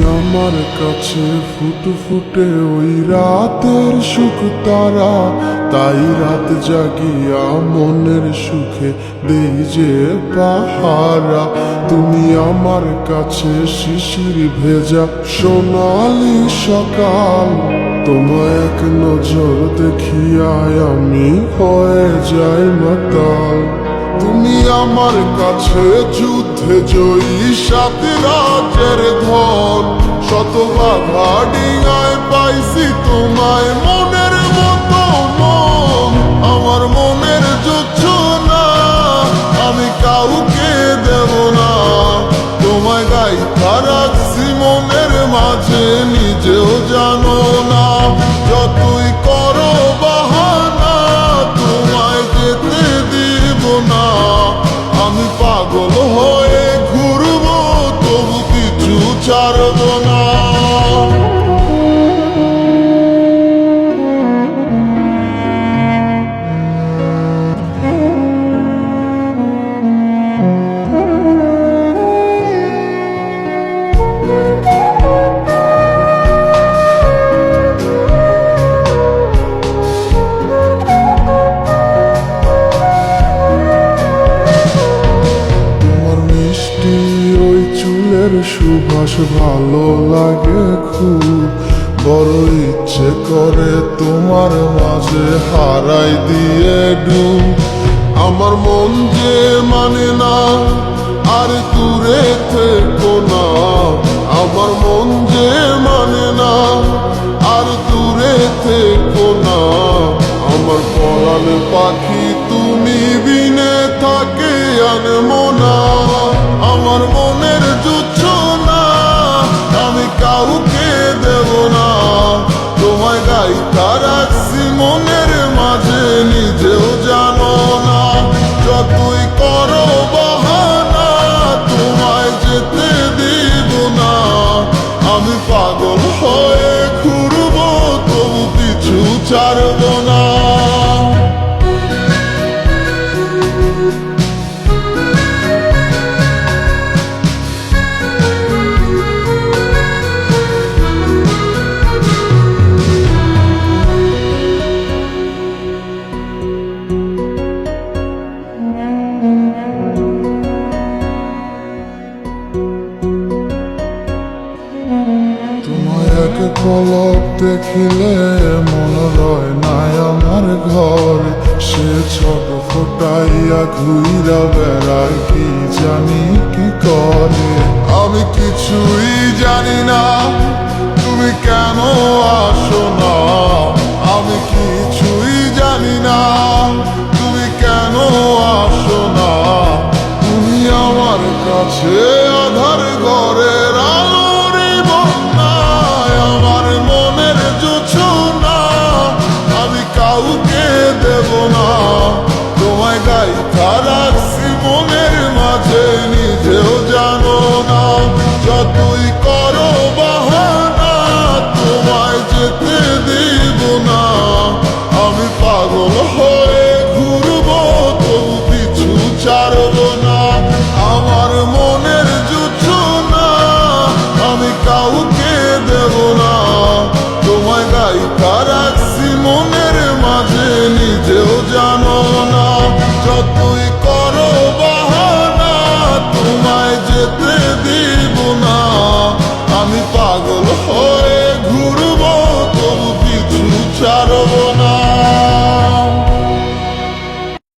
আমার কাছে ফুটে ফুটে ওই রাতের সুখ তারা। তাই রাত জাগিয়া মনের সুখে দেই যে পাহারা। তুমি আমার কাছে শিশির ভেজা সোনালি সকাল। তোমায় এক নজর দেখিয়ায় আমি হয়ে যাই মাতাল। তুমি আমার কাছে যুদ্ধে জয়ী সাত রাজের ধন। শত বাধা ডিঙায় পাইছি তোমায় মনের মতো মন। আমার মনের যোচ্ছ না, আমি কাউকে দেব না। তোমায় গাইথা রাখছি মনের মাঝে নিজেও সুবাস ভালো লাগে খুব। বড় ইচ্ছে করে তোমার মাঝে হারাই দিয়ে ডুব। আমার মন যে মানে না, আর দূরে থেকো না। আমার মন যে মানে না, আর দূরে থেকো না। আমার পরাণ পাখি তুমি বিনে থাকে আনমো না। আমার রাখছি মনের মাঝে নিজেও জানো না, যতই করো বাহানা, তোমায় যেতে দিব না। আমি পাগল হয়ে ঘুরবো, তবু পিছু ছাড়ব না। এক পলক দেখিলে মন রয় নাই আমার ঘর। সে ছোট ফোটাইয়া ঘুইরা বেড়ায়, কি জানি কি করে? আমি কিছুই জানি না, তুমি কেন আসো না?